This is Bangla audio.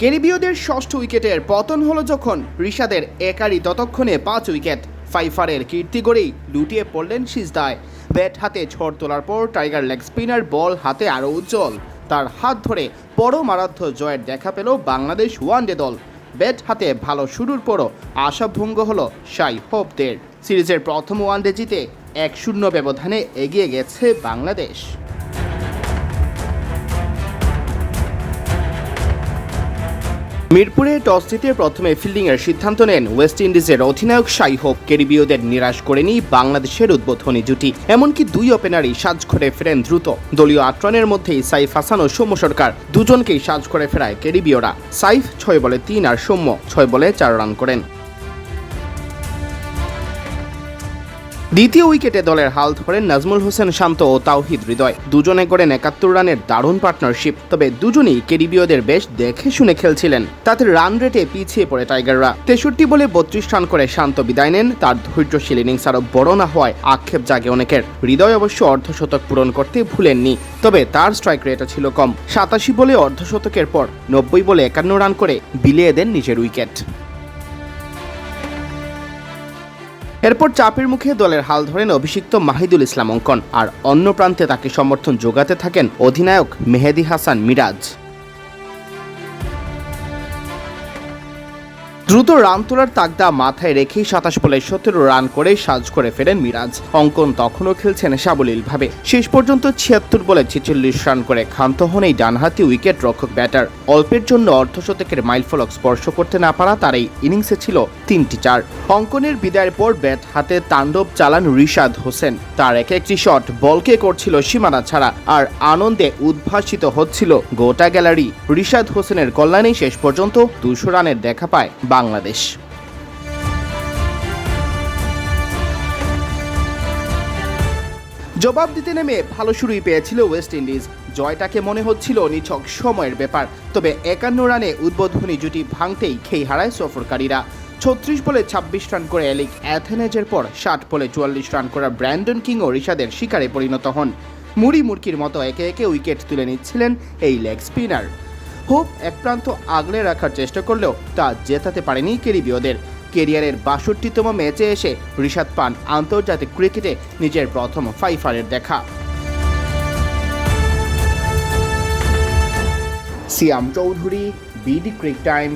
ক্যারিবীয়দের ষষ্ঠ উইকেটের পতন হলো যখন ঋষাদের একারই ততক্ষণে পাঁচ উইকেট। ফাইফারের কীর্তি গড়েই লুটিয়ে পড়লেন সিজদায়। ব্যাট হাতে ঝড় তোলার পর টাইগার লেগ স্পিনার বল হাতে আরও উজ্জ্বল। তার হাত ধরে পরম আরাধ্য জয়ের দেখা পেল বাংলাদেশ ওয়ানডে দল। ব্যাট হাতে ভালো শুরুর পরও আশাভঙ্গ হল সাই হোপদের সিরিজের প্রথম ওয়ানডে জিতে এক শূন্য ব্যবধানে এগিয়ে গেছে বাংলাদেশ। মিরপুরে টস জিতে প্রথমে ফিল্ডিংয়ের সিদ্ধান্ত নেন ওয়েস্ট ইন্ডিজের অধিনায়ক সাই হোপ ক্যারিবীয়দের নিরাশ করেনি বাংলাদেশের উদ্বোধনী জুটি। এমনকি দুই ওপেনারই সাজ করে ফেরেন দ্রুত। দলীয় আট রানের মধ্যেই সাইফ হাসান ও সৌম্য সরকার দুজনকেই সাজ করে ফেরায় ক্যারিবীয়রা। সাইফ ছয় বলে তিন আর সৌম্য ছয় বলে চার রান করেন। দ্বিতীয় উইকেটে দলের হাল ধরেন নাজমুল হোসেন শান্ত ও তাওহিদ হৃদয়। দুজনে করেন একাত্তর রানের দারুণ পার্টনারশিপ তবে দুজনেই ক্যারিবীয়দের বেশ দেখে শুনে খেলছিলেন। তাতে রান রেটে পিছিয়ে পড়ে টাইগাররা তেষট্টি বলে বত্রিশ রান করে শান্ত বিদায় নেন, তার ধৈর্যশীল ইনিংস আরও বড় না হওয়ায় আক্ষেপ জাগে অনেকের। হৃদয় অবশ্য অর্ধশতক পূরণ করতে ভুলেননি, তবে তার স্ট্রাইক রেটও ছিল কম। সাতাশি বলে অর্ধশতকের পর নব্বই বলে একান্ন রান করে বিলিয়ে দেন নিজের উইকেট। এরপর চাপের মুখে দলের হাল ধরেন অভিষিক্ত মাহিদুল ইসলাম অঙ্কন, আর অন্য প্রান্তে তাকে সমর্থন যোগাতে থাকেন অধিনায়ক মেহেদি হাসান মিরাজ। দ্রুত রান তোলার তাগদা মাথায় রেখেই সাতাশ বলে সতেরো রান করে সাজ করে ফেরেন মিরাজ। অঙ্কন তখনও খেলছেন সাবলীলভাবে। শেষ পর্যন্ত ছিয়াত্তর বলে ছেচল্লিশ রান করে ক্ষান্ত হন এই ডানহাতি উইকেট রক্ষক ব্যাটার। অল্পের জন্য অর্ধশতকের মাইলফলক স্পর্শ করতে না পারা তার এই ইনিংসে ছিল তিনটি চার। অঙ্কনের বিদায়ের পর ব্যাট হাতে তাণ্ডব চালান রিশাদ হোসেন। তার এক একটি শট বলকে করছিল সীমানা ছাড়া আর আনন্দে উদ্ভাসিত হচ্ছিল গোটা গ্যালারি। রিশাদ হোসেনের কল্যাণেই শেষ পর্যন্ত দুশো রানের দেখা পায় বাংলাদেশ। জবাব দিতে নেমে ভালো শুরুই পেয়েছিল ওয়েস্ট ইন্ডিজ। জয়টাকে মনে হচ্ছিল নিছক সময়ের ব্যাপার, তবে একান্ন রানে উদ্বোধনী জুটি ভাঙতেই খেই হারায় সফরকারীরা। ছত্রিশ বলে ছাব্বিশ রান করে এলিক অ্যাথেনেজের পর ষাট বলে চুয়াল্লিশ রান করা ব্র্যান্ডন কিং ও ঋষাদের শিকারে পরিণত হন। মুড়ি মুরকির মতো একে একে উইকেট তুলে নিচ্ছিলেন এই লেগ স্পিনার। হোপ এক প্রান্ত আগলে রাখার চেষ্টা করলেও তা জেতাতে পারেনি ক্যারিবীয়দের। কেরিয়ারের বাষট্টিতম ম্যাচে এসে ঋষাদ পান আন্তর্জাতিক ক্রিকেটে নিজের প্রথম ফাইফারের দেখা। Siam Chowdhury, BD crick time